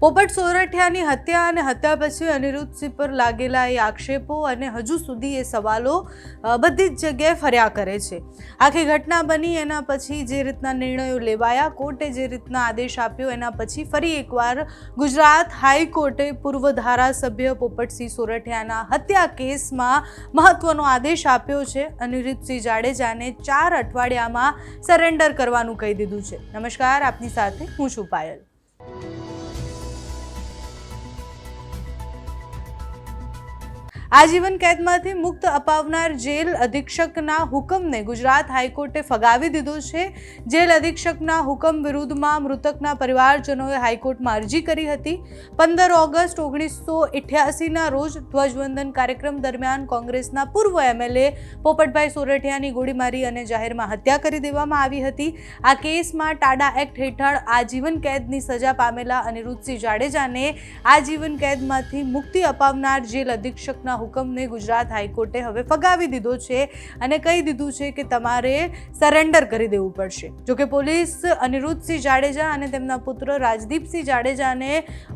પોપટ સોરઠિયાની હત્યા અને હત્યા પછી અનિરુદ્ધસિંહ પર લાગેલા એ આક્ષેપો અને હજુ સુધી એ સવાલો બધી જ જગ્યાએ ફર્યા કરે છે. આખી ઘટના બની, એના પછી જે રીતના નિર્ણયો લેવાયા, કોર્ટે જે રીતના આદેશ આપ્યો, એના પછી ફરી એકવાર ગુજરાત હાઈકોર્ટે પૂર્વ ધારાસભ્ય પોપટસિંહ સોરઠિયાના હત્યા કેસમાં મહત્વનો આદેશ આપ્યો છે. અનિરુદ્ધસિંહ જાડેજાને ચાર અઠવાડિયામાં સરેન્ડર કરવાનું કહી દીધું છે. નમસ્કાર, આપની સાથે હું છું પાયલ. આજીવન કેદમાંથી મુક્ત અપાવનાર જેલ અધિક્ષકના હુકમને ગુજરાત હાઈકોર્ટે ફગાવી દીધો છે. જેલ અધિક્ષકના હુકમ વિરુદ્ધમાં મૃતકના પરિવારજનોએ હાઈકોર્ટમાં અરજી કરી હતી. પંદર ઓગસ્ટ ઓગણીસો ઇઠ્યાસીના રોજ ધ્વજવંદન કાર્યક્રમ દરમિયાન કોંગ્રેસના પૂર્વ એમએલએ પોપટભાઈ સોરઠિયાની ગોળીમારી અને જાહેરમાં હત્યા કરી દેવામાં આવી હતી. આ કેસમાં ટાડા એક્ટ હેઠળ આજીવન કેદની સજા પામેલા અનિરુદ્ધસિંહ જાડેજાને આજીવન કેદમાંથી મુક્તિ અપાવનાર જેલ અધિક્ષકના હુકમને ગુજરાત હાઈકોર્ટે હવે ફગાવી દીધો છે અને કહી દીધું છે કે તમારે સરેન્ડર કરી દેવું પડશે. જોકે પોલીસ અનિરુદ્ધસિંહ જાડેજા અને તેમના પુત્ર રાજદીપસિંહ જાડેજાને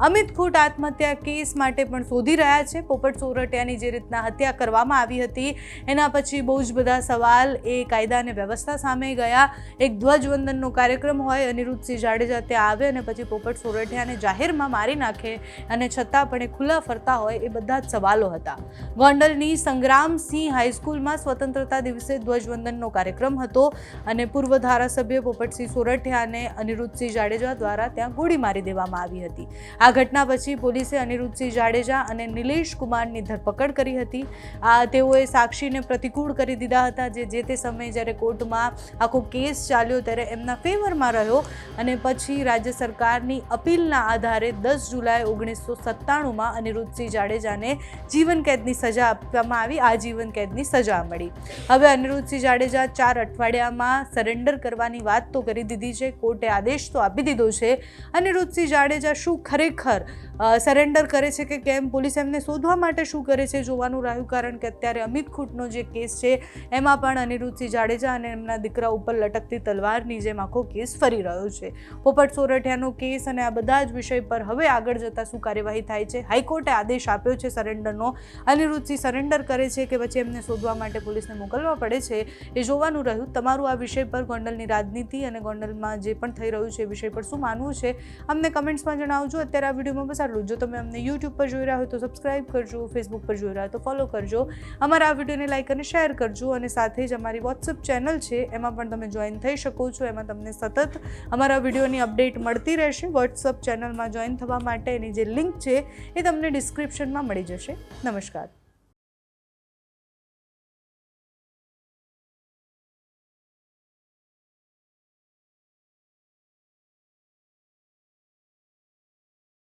અમિત ખૂટ આત્મહત્યા કેસ માટે પણ શોધી રહ્યા છે. પોપટ સોરઠિયાની જે રીતના હત્યા કરવામાં આવી હતી, એના પછી બહુ જ બધા સવાલ એ કાયદા અને વ્યવસ્થા સામે ગયા. એક ધ્વજવંદનનો કાર્યક્રમ હોય, અનિરુદ્ધસિંહ જાડેજા ત્યાં આવે અને પછી પોપટ સોરઠિયાને જાહેરમાં મારી નાખે અને છતાં પણ એ ખુલ્લા ફરતા હોય એ બધા જ સવાલો હતા. ગોંડલની સંગ્રામસિંહ હાઈસ્કૂલમાં સ્વતંત્રતા દિવસે ધ્વજવંદનનો કાર્યક્રમ હતો અને પૂર્વ ધારાસભ્ય પોપટસિંહ સોરઠિયાને અનિરુદ્ધસિંહ જાડેજા દ્વારા ત્યાં ગોળી મારી દેવામાં આવી હતી. આ ઘટના પછી પોલીસે અનિરુદ્ધસિંહ જાડેજા અને નિલેશ કુમારની ધરપકડ કરી હતી. આ તેઓએ સાક્ષીને પ્રતિકૂળ કરી દીધા હતા જે જે તે સમયે જ્યારે કોર્ટમાં આખો કેસ ચાલ્યો ત્યારે એમના ફેવરમાં રહ્યો અને પછી રાજ્ય સરકારની અપીલના આધારે દસ જુલાઈ ઓગણીસો સત્તાણુંમાં અનિરુદ્ધસિંહ જાડેજાને જીવન કેદની સજા આપવામાં આવી આજીવન કેદની સજા મળી. હવે અનિરુદ્ધસિંહ જાડેજા ચાર અઠવાડિયામાં સરેન્ડર કરવાની વાત તો કરી દીધી છે, કોર્ટે આદેશ તો આપી દીધો છે. અનિરુદ્ધસિંહ જાડેજા શું ખરેખર સરેન્ડર કરે છે કે કેમ? પોલીસ એમને શોધવા માટે શું કરે છે? જોવાનું રહ્યું કારણ કે અત્યારે અમિત ખૂટનો જે કેસ છે, એમાં પણ અનિરુદ્ધસિંહ જાડેજા અને એમના દીકરા ઉપર લટકતી તલવારની જેમ આખો કેસ ફરી રહ્યો છે. પોપટ સોરઠિયાનો કેસ અને આ બધા જ વિષય પર હવે આગળ જતાં શું કાર્યવાહી થાય છે? હાઈકોર્ટે આદેશ આપ્યો છે સરેન્ડરનો અનિરુદ્ધસિંહ સરેન્ડર કરે છે કે પછી એમને શોધવા માટે પોલીસને મોકલવા પડે છે? એ જોવાનું રહ્યું. તમારું આ વિષય પર ગોંડલની રાજનીતિ અને ગોંડલમાં જે પણ થઈ રહ્યું છે એ વિષય પર શું માનવું છે? અમને કમેન્ટ્સમાં જણાવજો. અત્યારે આ વિડીયોમાં બસ જ. જો તમે અમને યુટ્યુબ પર જોઈ રહ્યા હોય તો સબસ્ક્રાઇબ કરજો ફેસબુક પર જોઈ રહ્યા હોય તો ફોલો કરજો. અમારા આ વિડીયોને લાઇક અને શેર કરજો અને સાથે જ અમારી વોટ્સઅપ ચેનલ છે, એમાં પણ તમે જોઈન થઈ શકો છો. એમાં તમને સતત અમારા વિડીયોની અપડેટ મળતી રહેશે. વોટ્સઅપ ચેનલમાં જોઈન થવા માટેની જે લિંક છે, એ તમને ડિસ્ક્રિપ્શનમાં મળી જશે. નમસ્કાર.